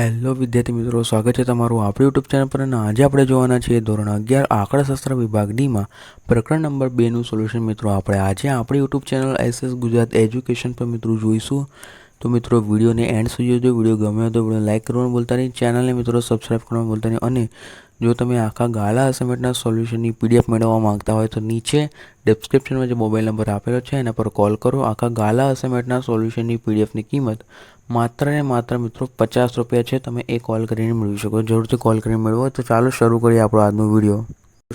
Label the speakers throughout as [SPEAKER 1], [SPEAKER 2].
[SPEAKER 1] Hello વિદ્યાર્થી મિત્રો, સ્વાગત છે તમારું આપણી યુટ્યુબ ચેનલ પર અને આજે આપણે જોવાના છીએ ધોરણ અગિયાર આંકડાશાસ્ત્ર વિભાગ ડીમાં પ્રકરણ નંબર બેનું સોલ્યુશન મિત્રો, આપણે આજે આપણી YouTube channel SS Gujarat education પર મિત્રો જોઈશું. તો મિત્રો, વિડીયોને એન્ડ સુધી જોજો. વીડિયો ગમ્યો તો વીડિયો લાઇક કરવાનું બોલતા નહીં. ચેનલને મિત્રો સબસ્ક્રાઈબ કરવાનું બોલતા નહીં. અને જો તમે આખા ગાલા અસાઇનમેન્ટના સોલ્યુશનની પીડીએફ મેળવવા માંગતા હોય તો નીચે ડિસ્ક્રિપ્શનમાં જે મોબાઈલ નંબર આપેલો છે, એના પર કોલ કરો. આખા ગાલા અસાઇનમેન્ટના સોલ્યુશનની પીડીએફની કિંમત માત્ર ને માત્ર મિત્રો પચાસ રૂપિયા છે. તમે એ કોલ કરીને મેળવી શકો. જરૂરથી કોલ કરીને મેળવો. તો ચાલો શરૂ કરીએ આપણો આજનો વીડિયો.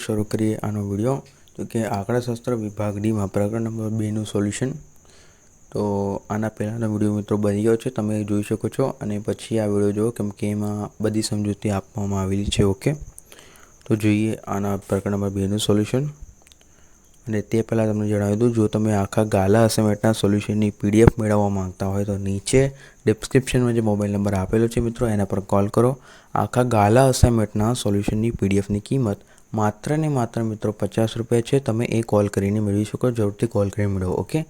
[SPEAKER 1] શરૂ કરીએ આનો વીડિયો. તો કે આંકડાશાસ્ત્ર વિભાગ ડીમાં પ્રકરણ નંબર બેનું સોલ્યુશન તો આના પહેલાંનો વીડિયો મિત્રો બની ગયો છે, તમે જોઈ શકો છો. અને પછી આ વીડિયો જુઓ કેમ કે એમાં બધી સમજૂતી આપવામાં આવેલી છે, ઓકે? તો જોઈએ આના પ્રકરણ નંબર બેનું સોલ્યુશન. અને તે પહેલાં તમને જણાવી દઉં, જો તમે આખા ગાલા અસાઇનમેન્ટના સોલ્યુશનની પીડીએફ મેળવવા માંગતા હોય તો નીચે ડિસ્ક્રિપ્શનમાં જે મોબાઈલ નંબર આપેલો છે મિત્રો, એના પર કોલ કરો. આખા ગાલા અસાઇનમેન્ટના સોલ્યુશનની પીડીએફની કિંમત માત્ર ને માત્ર મિત્રો પચાસ રૂપિયા છે, તમે એ કોલ કરીને મેળવી શકો જરૂરથી કોલ કરીને મેળવો, ઓકે?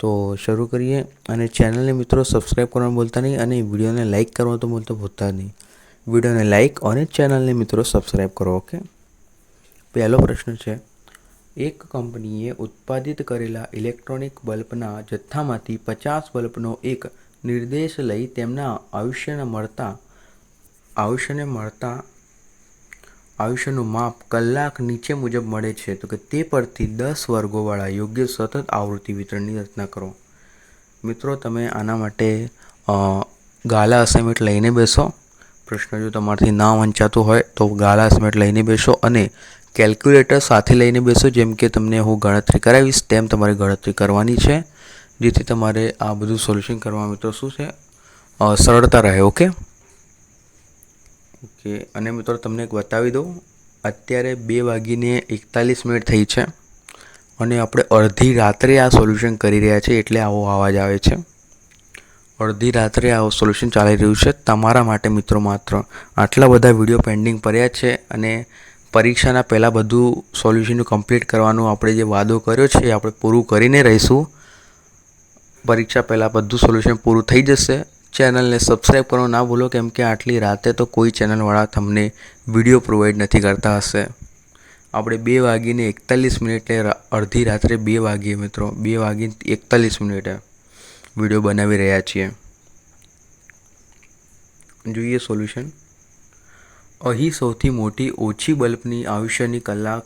[SPEAKER 1] તો શરૂ કરીએ અને ચેનલને મિત્રો સબસ્ક્રાઈબ કરવાનું ભૂલતા નહીં અને વિડીયોને લાઇક કરવાનું તો બોલતો ભૂલતા નહીં. વિડીયોને લાઇક અને ચેનલને મિત્રો સબસ્ક્રાઈબ કરો, ઓકે? પહેલો પ્રશ્ન છે, એક કંપનીએ ઉત્પાદિત કરેલા ઇલેક્ટ્રોનિક બલ્બના જથ્થામાંથી પચાસ બલ્બનો એક નિર્દેશ લઈ તેમના આયુષ્યને મળતા આયુષ્યને મળતા આયુષ્યનું માપ કલાક નીચે મુજબ મળે છે, તો કે તે પરથી દસ વર્ગોવાળા યોગ્ય સતત આવૃત્તિ વિતરણની રચના કરો. મિત્રો, તમે આના માટે ગાલા અસાઇનમેન્ટ લઈને બેસો. પ્રશ્ન જો તમારાથી ના વંચાતો હોય, તો ગાલા અસાઇનમેન્ટ લઈને બેસો અને કેલ્ક્યુલેટર સાથે લઈને બેસો, જેમ કે તમને હું ગણતરી કરાવીશ, તેમ તમારે ગણતરી કરવાની છે, જેથી તમારે આ બધું સોલ્યુશન કરવા મિત્રો શું છે? સરળતા રહે, ઓકે? ઓકે, અને મિત્રો તમને એક બતાવી દઉં. અત્યારે બે વાગીને એકતાલીસ મિનિટ થઈ છે અને આપણે અડધી રાત્રે આ સોલ્યુશન કરી રહ્યા છીએ એટલે આવો અવાજ આવે છે. અડધી રાત્રે આવું સોલ્યુશન ચાલી રહ્યું છે તમારા માટે મિત્રો માત્ર. આટલા બધા વીડિયો પેન્ડિંગ પડ્યા છે અને પરીક્ષાના પહેલાં બધું સોલ્યુશન કમ્પ્લીટ કરવાનું આપણે જે વાદો કર્યો છે એ આપણે પૂરું કરીને રહીશું. પરીક્ષા પહેલાં બધું સોલ્યુશન પૂરું થઈ જશે. ચેનલને સબસ્ક્રાઈબ કરવાનું ના ભૂલો, કેમ કે આટલી રાતે તો કોઈ ચેનલવાળા તમને વીડિયો પ્રોવાઈડ નથી કરતા હશે. આપણે બે વાગીને એકતાલીસ મિનિટે અડધી રાત્રે બે વાગીએ મિત્રો. બે વાગીને એકતાલીસ મિનિટે વીડિયો બનાવી રહ્યા છીએ. જોઈએ સોલ્યુશન. અહીં સૌથી મોટી ઓછી બલ્બની આયુષ્યની કલાક,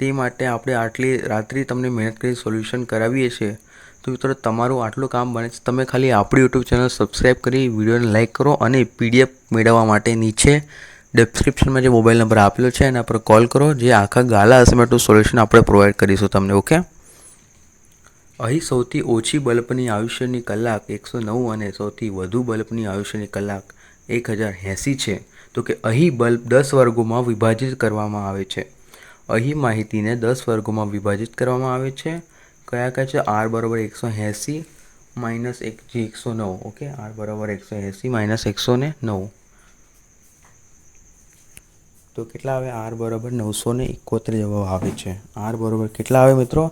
[SPEAKER 1] તે માટે આપણે આટલી રાત્રિ તમને મહેનત કરી સોલ્યુશન કરાવીએ છીએ. તો મિત્રો, તમારું આટલું કામ બને છે. તમે ખાલી આપણી યુટ્યુબ ચેનલ સબસ્ક્રાઈબ કરી વિડીયોને લાઇક કરો અને પીડીએફ મેળવવા માટે નીચે ડિસ્ક્રિપ્શનમાં જે મોબાઈલ નંબર આપેલો છે, એના પર કોલ કરો. જે આખા ગાલા અસાઇનમેન્ટનું સોલ્યુશન આપણે પ્રોવાઈડ કરીશું તમને ઓકે અહીં સૌથી ઓછી બલ્બની આયુષ્યની કલાક એકસો નવ અને સૌથી વધુ બલ્બની આયુષ્યની કલાક એક હજાર એંસી છે. તો કે અહીં બલ્બ દસ વર્ગોમાં વિભાજિત કરવામાં આવે છે. અહીં માહિતીને દસ વર્ગોમાં વિભાજિત કરવામાં આવે છે. કયા કયા છે? આર બરાબર એકસો એંસી, માઇનસ એક જે એકસો નવ, ઓકે? આર બરાબર એકસો એંસી, માઇનસ એકસો ને નવ. તો કેટલા આવે? આર બરાબર નવસો ને એકોતેર જવાબ આવે છે. આર બરાબર કેટલા આવે મિત્રો?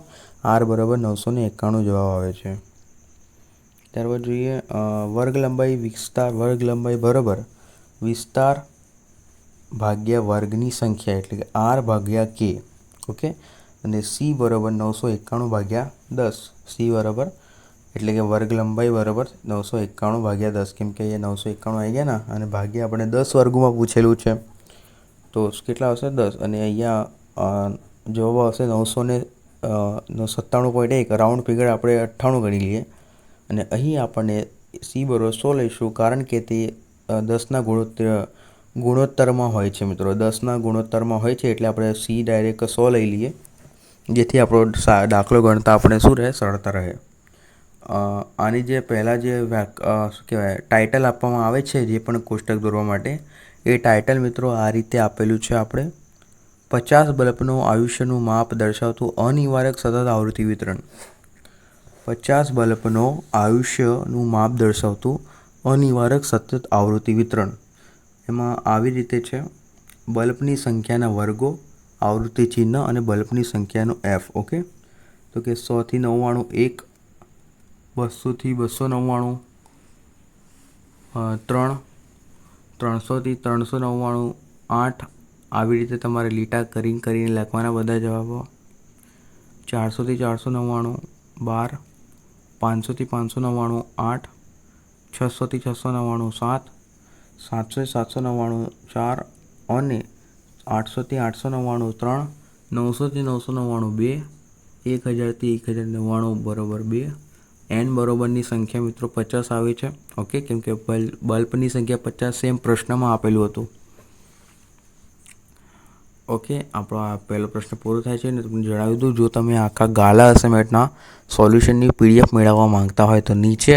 [SPEAKER 1] આર બરાબર નવસો ને એકાણું જવાબ આવે છે. ત્યારબાદ જોઈએ વર્ગ લંબાઈ વિસ્તાર વર્ગ લંબાઈ બરાબર વિસ્તાર ભાગ્યા વર્ગની સંખ્યા એટલે કે આર ભાગ્યા કે ઓકે? અને સી બરાબર નવસો એકાણું ભાગ્યા દસ. સી બરાબર એટલે કે વર્ગ લંબાઈ બરાબર નવસો એકાણું ભાગ્યા દસ. કેમ કે અહીંયા નવસો એકાણું આવી ગયા ને, અને ભાગ્યા આપણે દસ વર્ગમાં પૂછેલું છે. તો કેટલા આવશે? દસ. અને અહીંયા જવાબ આવશે નવસો ને સત્તાણું પોઈન્ટ એક. રાઉન્ડ ફિગર આપણે અઠ્ઠાણું ગણી લઈએ. અને અહીં આપણને સી બરોબર સો લઈશું, કારણ કે તે દસના ગુણોત્તર, ગુણોત્તરમાં હોય છે મિત્રો. દસના ગુણોત્તરમાં હોય છે એટલે આપણે સી ડાયરેક્ટ સો લઈ લઈએ. જેથી આપણો દાખલો ગણતા આપણે શું રહે? સરળતા રહે. આની જે પહેલાં જે શું કહેવાય ટાઇટલ આપવામાં આવે છે, જે પણ કોષ્ટક દોરવા માટે, એ ટાઇટલ મિત્રો આ રીતે આપેલું છે આપણે. પચાસ બલ્બનું આયુષ્યનું માપ દર્શાવતું અનિવારક સતત આવૃત્તિ વિતરણ. પચાસ બલ્બનો આયુષ્યનું માપ દર્શાવતું અનિવારક સતત આવૃત્તિ વિતરણ. એમાં આવી રીતે છે. બલ્બની સંખ્યાના વર્ગો આવૃત્તિ ચિહ્ન અને બલ્બની સંખ્યાનો એફ ઓકે તો કે સોથી નવ્વાણું એક બસોથી બસો નવ્વાણું ત્રણ ત્રણસોથી ત્રણસો નવ્વાણું, આઠ, આવી રીતે તમારે લીટા કરીને કરીને લખવાના બધા જવાબો. ચારસોથી ચારસો નવ્વાણું, બાર પાંચસોથી પાંચસો નવ્વાણું, આઠ છસોથી છસો નવ્વાણું, સાત સાતસોથી સાતસો નવ્વાણું, ચાર અને આઠસોથી આઠસો નવ્વાણું ત્રણ, નવસોથી નવસો નવ્વાણું બે એક હજારથી એક હજાર નવ્વાણું બરોબર બે. એન બરોબરની સંખ્યા મિત્રો પચાસ આવે છે, ઓકે? કેમ કે બલ્બની સંખ્યા પચાસ સેમ પ્રશ્નમાં આપેલું હતું. ઓકે, આપણો આ પહેલો પ્રશ્ન પૂરો થાય છે ને તમને જણાવી દઉં, જો તમે આખા ગાલા અસાઇમેન્ટના સોલ્યુશનની પીડીએફ મેળવવા માંગતા હોય તો નીચે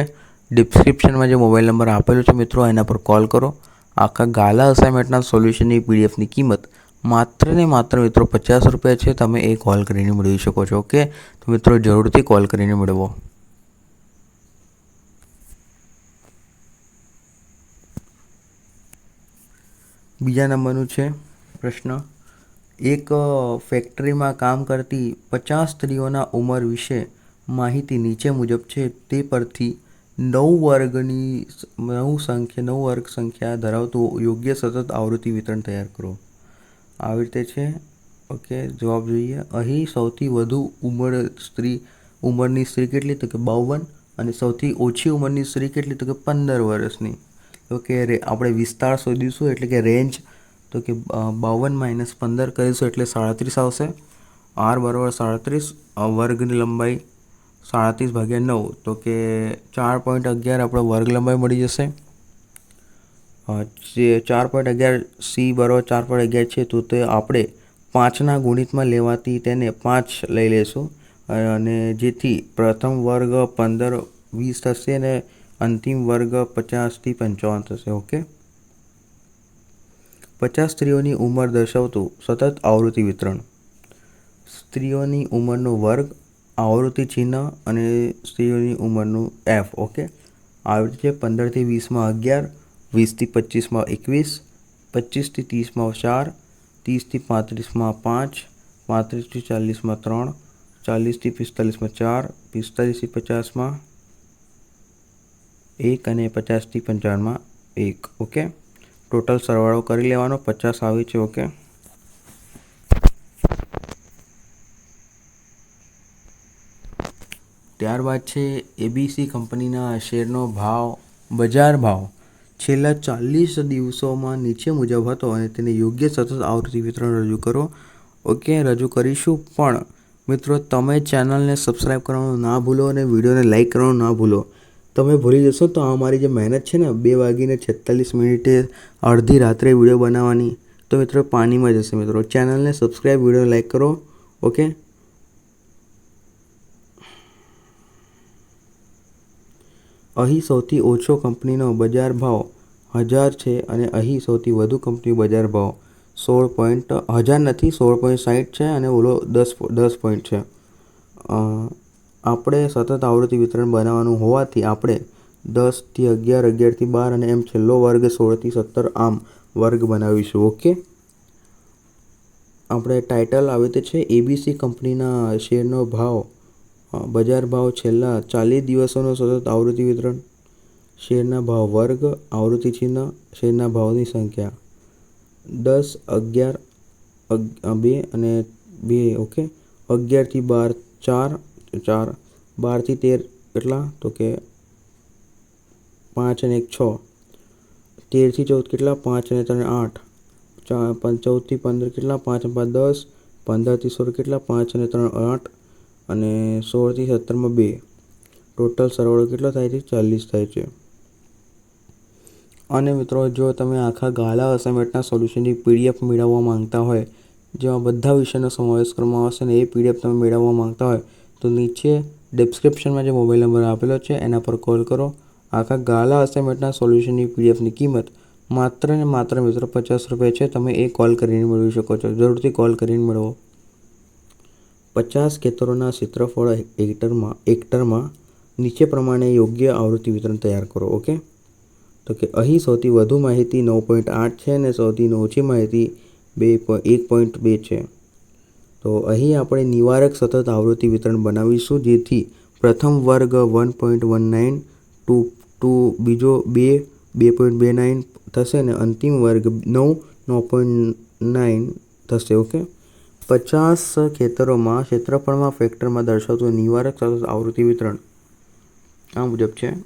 [SPEAKER 1] ડિસ્ક્રિપ્શનમાં જે મોબાઈલ નંબર આપેલો છે મિત્રો, એના પર કોલ કરો. આખા ગાલા અસાઇનમેન્ટના સોલ્યુશનની પીડીએફની કિંમત માત્ર ને માત્ર મિત્રો પચાસ રૂપિયા છે, તમે એ કોલ કરીને મેળવી શકો છો ઓકે તો મિત્રો જરૂરથી કોલ કરીને મેળવો. બીજા નંબરનું છે પ્રશ્ન. એક ફેક્ટરીમાં કામ કરતી પચાસ સ્ત્રીઓના ઉંમર વિશે માહિતી નીચે મુજબ છે, તે પરથી નવ વર્ગની નવ સંખ્યા, નવ વર્ગ સંખ્યા ધરાવતું યોગ્ય સતત આવૃત્તિ વિતરણ તૈયાર કરો. આવી રીતે છે. ઓકે, જવાબ જોઈએ. અહીં સૌથી વધુ ઉંમર સ્ત્રી, ઉંમરની સ્ત્રી કેટલી? તો કે બાવન. અને સૌથી ઓછી ઉંમરની સ્ત્રી કેટલી? તો કે પંદર વર્ષની. તો કે આપણે વિસ્તાર શોધીશું, એટલે કે રેન્જ. તો કે બાવન માઇનસ પંદર કરીશું, એટલે સાડત્રીસ આવશે. આર બરાબર સાડત્રીસ વર્ગની લંબાઈ સાડત્રીસ ભાગ્યા નવ. તો કે ચાર પોઈન્ટ અગિયાર, આપણો વર્ગ લંબાઈ મળી જશે. જે ચાર પોઈન્ટ અગિયાર સી બરાબર ચાર પોઈન્ટ અગિયાર છે, તો તે આપણે પાંચના ગુણિતમાં લેવાથી તેને પાંચ લઈ લેશું. અને જેથી પ્રથમ વર્ગ પંદર વીસ થશે અને અંતિમ વર્ગ પચાસથી પંચાવન થશે, ઓકે? પચાસ સ્ત્રીઓની ઉંમર દર્શાવતું સતત આવૃત્તિ વિતરણ. સ્ત્રીઓની ઉંમરનો વર્ગ, આવૃત્તિ ચિહ્ન અને સ્ત્રીઓની ઉંમરનું એફ ઓકે? આવી રીતે પંદરથી વીસમાં અગિયાર વીસથી પચીસમાં એકવીસ, પચીસથી ત્રીસમાં ચાર, ત્રીસથી પાંત્રીસમાં પાંચ, પાંત્રીસથી ચાલીસમાં ત્રણ, ચાલીસથી પિસ્તાલીસમાં ચાર, પિસ્તાલીસથી પચાસમાં એક અને પચાસથી પંચાવનમાં એક. ઓકે? ટોટલ સરવાળો કરી લેવાનો, પચાસ આવે છે, ઓકે? ત્યારબાદ છે એબીસી કંપનીના શેરનો ભાવ, બજાર ભાવ. છેલ્લા ચાલીસ દિવસોમાં નીચે મુજબ હતો અને તેને યોગ્ય સતત આવૃત્તિ વિતરણ રજૂ કરો. ઓકે, રજૂ કરીશું. પણ મિત્રો, તમે ચેનલને સબસ્ક્રાઈબ કરવાનું ના ભૂલો અને વિડીયોને લાઇક કરવાનું ના ભૂલો. તમે ભૂલી જશો તો આ મારી જે મહેનત છે ને, બે વાગીને છેતાલીસ મિનિટે અડધી રાત્રે વીડિયો બનાવવાની. તો મિત્રો, પાણીમાં જશે મિત્રો. ચેનલને સબસ્ક્રાઈબ વીડિયો લાઇક કરો. ઓકે? અહીં સૌથી ઓછો કંપનીનો બજાર ભાવ હજાર છે અને અહીં સૌથી વધુ કંપની બજાર ભાવ સોળ પોઈન્ટ, હજાર નથી, સોળ પોઈન્ટ સાઠ છે અને ઓલો દસ દસ પોઈન્ટ છે. આપણે સતત આવૃત્તિ વિતરણ બનાવવાનું હોવાથી આપણે દસથી અગિયાર અગિયારથી બાર અને એમ છેલ્લો વર્ગ સોળથી સત્તર આમ વર્ગ બનાવીશું, ઓકે? આપણે ટાઇટલ આવે રીતે છે એબીસી કંપનીના શેરનો ભાવ બજાર ભાવ છેલ્લા ચાલીસ દિવસોનો સતત આવૃત્તિ વિતરણ. શેરના ભાવ વર્ગ, આવૃત્તિ ચિહ્ન, શેરના ભાવની સંખ્યા. દસ, અગિયાર, અગ- બે અને બે, ઓકે? અગિયારથી બાર, ચાર ચાર. બારથી તેર કેટલા? તો કે પાંચ અને એક, છ. તેરથી ચૌદ કેટલા? પાંચ અને ત્રણ, આઠ. ચૌદથી પંદર કેટલા? પાંચ અને પાંચ, દસ. પંદરથી સોળ કેટલા? પાંચ અને ત્રણ, આઠ. અને સોળથી સત્તરમાં બે. ટોટલ સરવાળો કેટલો થાય છે? ચાલીસ થાય છે. અને મિત્રો, જો તમે આખા ગાલા અસાઇનમેન્ટના સોલ્યુશનની પીડીએફ મેળવવા માંગતા હોય, જેમાં બધા વિષયનો સમાવેશ કરવામાં આવશે ને એ પીડીએફ તમે મેળવવા માંગતા હોય, તો નીચે ડિસ્ક્રિપ્શનમાં જે મોબાઈલ નંબર આપેલો છે, એના પર કોલ કરો. આખા ગાલા અસાઇનમેન્ટના સોલ્યુશનની પીડીએફની કિંમત માત્ર ને માત્ર મિત્રો પચાસ રૂપિયા છે. તમે એ કોલ કરીને મેળવી શકો છો. જરૂરથી કોલ કરીને મેળવો. પચાસ ખેતરોના ક્ષેત્રફળ હેક્ટરમાં હેક્ટરમાં નીચે પ્રમાણે યોગ્ય આવૃત્તિ વિતરણ તૈયાર કરો, ઓકે? તો કે અહીં સૌથી વધુ માહિતી નવ પોઈન્ટ આઠ છે અને સૌથી ઓછી માહિતી બે એક પોઈન્ટ બે છે. તો અહીં આપણે નિવારક સતત આવૃત્તિ વિતરણ બનાવીશું, જેથી પ્રથમ વર્ગ one point one nine, two two બીજો બે બે પોઈન્ટ બે નાઇન થશે અને અંતિમ વર્ગ નવ નવ પોઈન્ટ નાઇન થશે, ઓકે? પચાસ ખેતરોમાં ક્ષેત્રફળમાં ફેક્ટરમાં દર્શાવતું નિવારક સતત આવૃત્તિ વિતરણ. આ મુજબ છે,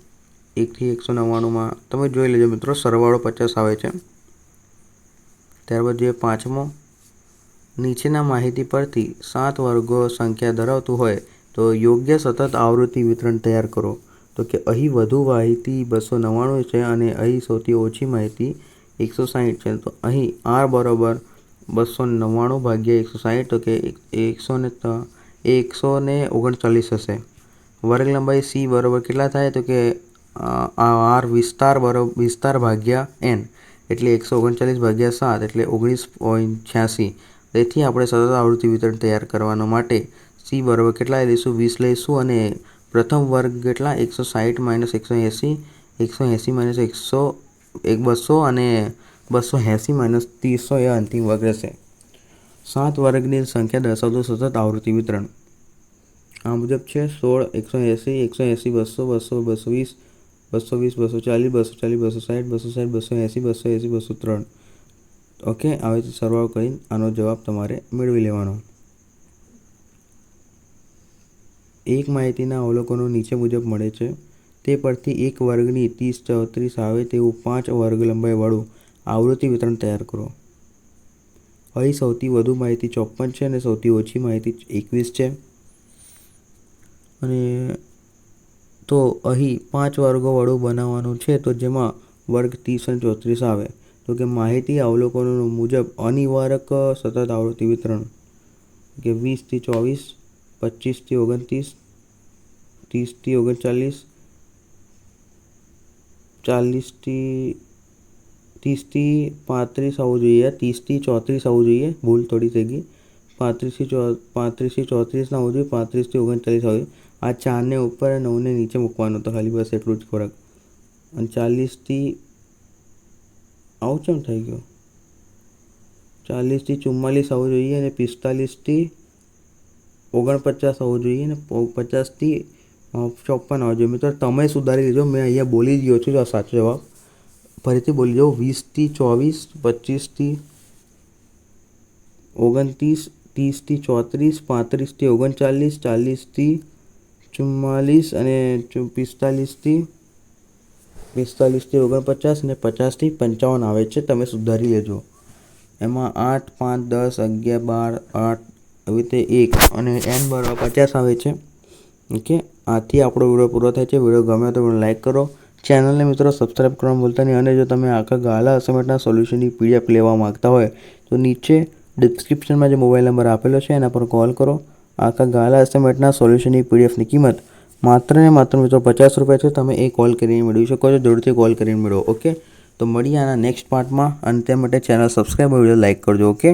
[SPEAKER 1] એકથી એકસો નવ્વાણુંમાં, તમે જોઈ લેજો મિત્રો, સરવાળો પચાસ આવે છે. ત્યારબાદ જે પાંચમો. નીચેના માહિતી પરથી સાત વર્ગો સંખ્યા ધરાવતું હોય તો યોગ્ય સતત આવૃત્તિ વિતરણ તૈયાર કરો. તો કે અહીં વધુ માહિતી બસો નવ્વાણું છે અને અહીં સૌથી ઓછી માહિતી એકસો સાહીઠ છે. તો અહીં આર બરોબર બસો નવ્વાણું ભાગ્યા એકસો સાહીઠ, તો કે એકસો ને એકસો ને ઓગણચાલીસ હશે. વર્ગ લંબાઈ સી બરોબર કેટલા થાય? તો કે આર વિસ્તાર બરોબર વિસ્તાર ભાગ્યા એન, એટલે એકસો ઓગણચાલીસ ભાગ્યા સાત, એટલે ઓગણીસ પોઈન્ટ છ્યાસી. તેથી આપણે સતત આવૃત્તિ વિતરણ તૈયાર કરવાનો માટે સી બરોબર કેટલા લઈશું? વીસ લઈશું. અને પ્રથમ વર્ગ કેટલા? એકસો સાહીઠ માઇનસ એકસો એંસી એકસો એંસી માઇનસ એકસો એક બસો અને બસો એંસી માઇનસ ત્રીસો એ અંતિમ વર્ગ રહેશે. સાત વર્ગની સંખ્યા દર્શાવતું સતત આવૃત્તિ વિતરણ. આ મુજબ છે, સોળ, એકસો એંસી એકસો એંસી બસો બસો બસો વીસ બસો વીસ બસો ચાલીસ બસો ચાલીસ બસો સાઠ બસો સાઠ બસો એંસી બસો એંસી બસો ત્રણ. ઓકે, આવી રીતે સરવાળો કરીને આનો જવાબ તમારે મેળવી લેવાનો. એક માહિતીના અવલોકનો નીચે મુજબ મળે છે. તે પરથી એક વર્ગની ત્રીસ, ચોત્રીસ આવે તેવું પાંચ વર્ગ લંબાઈવાળું આવૃત્તિ વિતરણ તૈયાર કરો. અહીં સૌથી વધુ માહિતી ચોપન છે અને સૌથી ઓછી માહિતી એકવીસ છે. અને તો અહીં પાંચ વર્ગોવાળું બનાવવાનું છે તો જેમાં વર્ગ ત્રીસ અને ચોત્રીસ આવે. તો કે માહિતી અવલોકનો મુજબ અનિવારક, સતત આવૃત્તિ વિતરણ. કે વીસથી ચોવીસ પચીસથી ઓગણત્રીસ ત્રીસથી ઓગણચાલીસ ચાલીસથી ત્રીસથી પાંત્રીસ આવવું જોઈએ. ત્રીસથી ચોત્રીસ આવવું જોઈએ. ભૂલ થોડી થઈ ગઈ. પાંત્રીસથી ચો, પાંત્રીસથી ચોત્રીસ ના આવવું જોઈએ. પાંત્રીસથી ઓગણચાલીસ આવવું આ ચારને ઉપર અને નવને નીચે મૂકવાનો તો ખાલી બસ એટલું જ ખોરાક. અને ચાલીસથી આવું કેમ થઈ ગયું? ચાલીસથી ચુમ્માલીસ આવવું જોઈએ અને પિસ્તાલીસથી ઓગણપચાસ આવવું જોઈએ અને પચાસથી ચોપન આવવું જોઈએ. મિત્રો, તમે સુધારી લેજો. મેં અહીંયા બોલી ગયો છું. સાચો જવાબ. ફરીથી બોલી જાઉં, વીસથી ચોવીસ, પચીસથી ઓગણત્રીસ, ત્રીસથી ચોત્રીસ, પાંત્રીસથી ઓગણચાલીસ, ચાલીસથી ચુમ્માલીસ અને પિસ્તાલીસથી પિસ્તાલીસથી ઓગણપચાસ અને પચાસથી પંચાવન આવે છે, તમે સુધારી લેજો. એમાં આઠ, પાંચ, દસ, અગિયાર, બાર, આઠ, આવી રીતે એક અને એન બરાબર પચાસ આવે છે. ઓકે? આથી આપણો વીડિયો પૂરો થાય છે. વીડિયો ગમે તો લાઈક કરો. ચેનલને મિત્રો સબસ્ક્રાઈબ કરવા ભૂલતા નહીં અને જો તમે આખા ગાલા અસાઇનમેન્ટના સોલ્યુશનની પીડીએફ લેવા માગતા હોય, તો નીચે ડિસ્ક્રિપ્શનમાં જે મોબાઈલ નંબર આપેલો છે, એના પર કોલ કરો. આખા ગાલા અસાઇનમેન્ટના સોલ્યુશનની પીડીએફની કિંમત માત્ર ને માત્ર મિત્રો પચાસ રૂપિયા છે, તમે એ કોલ કરીને મેળવી શકો છો, જરૂરથી કોલ કરીને મેળવો ઓકે તો મળીએ આના નેક્સ્ટ પાર્ટમાં અને તે માટે ચેનલ સબસ્ક્રાઈબ વીડિયો લાઇક કરજો ઓકે